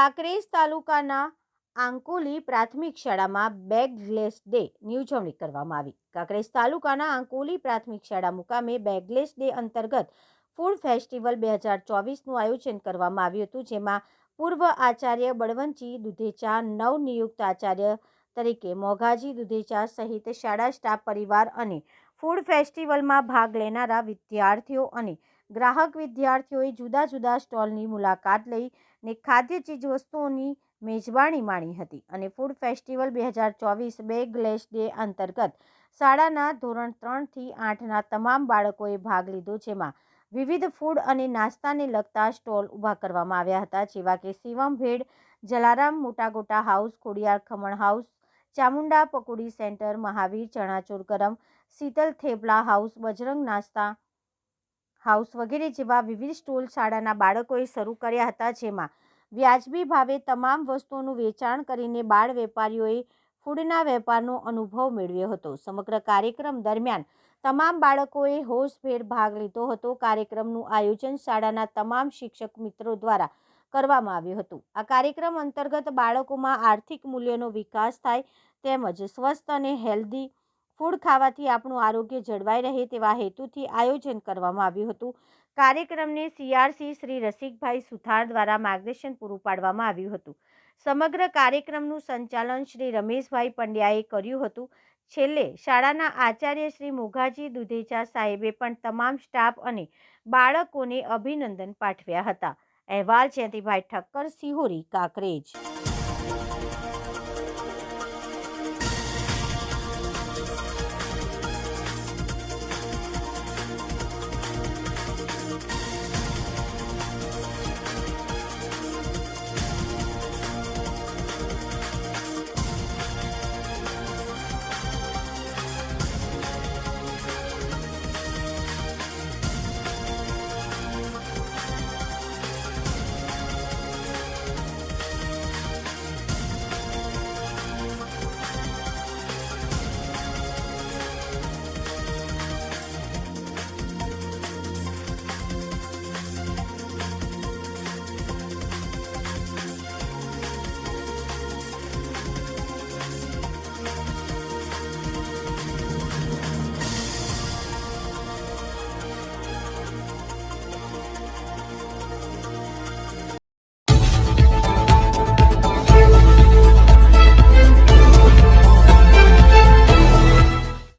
કાંકરેજ તાલુકાના આંકોલી પ્રાથમિક શાળામાં બેગલેસ ડેની ઉજવણી કરવામાં આવી. કાંકરેજ તાલુકાના આંકોલી પ્રાથમિક શાળા મુકામે બેગલેસ ડે અંતર્ગત ફૂડ ફેસ્ટિવલ બે હજાર ચોવીસનું આયોજન કરવામાં આવ્યું હતું, જેમાં પૂર્વ આચાર્ય બળવંતજી દુધેચા, નવનિયુક્ત આચાર્ય તરીકે મોઘાજી દુધેચા સહિત શાળા સ્ટાફ પરિવાર અને ફૂડ ફેસ્ટિવલમાં ભાગ લેનારા વિદ્યાર્થીઓ અને ગ્રાહક વિદ્યાર્થીઓએ જુદા જુદા સ્ટોલની મુલાકાત લઈને ખાદ્ય ચીજવસ્તુઓની મેજબાણી માણી હતી અને ફૂડ ફેસ્ટિવલ બે હજાર ચોવીસ બે ગ્લેશ ડે અંતર્ગત શાળાના ધોરણ ત્રણથી આઠના તમામ બાળકોએ ભાગ લીધો જેમાં વિવિધ ફૂડ અને નાસ્તાને લગતા સ્ટોલ ઊભા કરવામાં આવ્યા હતા, જેવા કે Shivam ભેડ Jalaram મોટાગોટા house Khodiyar khaman house Chamunda pakodi centre Mahavir, ચણાચોર ગરમ, શીતલ થેપલા હાઉસ બજરંગ નાસ્તા હાઉસ વગેરે જેવા વિવિધ સ્ટોલ શાળાના બાળકોએ શરૂ કર્યા હતા, જેમાં વ્યાજબી ભાવે તમામ વસ્તુઓનું વેચાણ કરીને બાળ વેપારીઓએ ફૂડના વેપારનો અનુભવ મેળવ્યો હતો. સમગ્ર કાર્યક્રમ દરમિયાન તમામ બાળકોએ હોશભેર ભાગ લીધો હતો. કાર્યક્રમનું આયોજન શાળાના તમામ શિક્ષક મિત્રો દ્વારા કરવામાં આવ્યું હતું. આ કાર્યક્રમ અંતર્ગત બાળકોમાં આર્થિક મૂલ્યોનો વિકાસ થાય તેમજ સ્વસ્થ અને હેલ્ધી ફૂડ ખાવાથી આપણું આરોગ્ય જળવાઈ રહે તેવા હેતુથી આયોજન કરવામાં આવ્યું હતું. કાર્યક્રમને સીઆરસી શ્રી રસિકભાઈ સુથાર દ્વારા માર્ગદર્શન પૂરું પાડવામાં આવ્યું હતું. સમગ્ર કાર્યક્રમનું સંચાલન શ્રી રમેશભાઈ પંડ્યાએ કર્યું હતું. છેલ્લે શાળાના આચાર્ય શ્રી મોઘાજી દુધેચા સાહેબે પણ તમામ સ્ટાફ અને બાળકોને અભિનંદન પાઠવ્યા હતા. અહેવાલ જયંતિભાઈ ઠક્કર, સિહોરી, કાંકરેજ.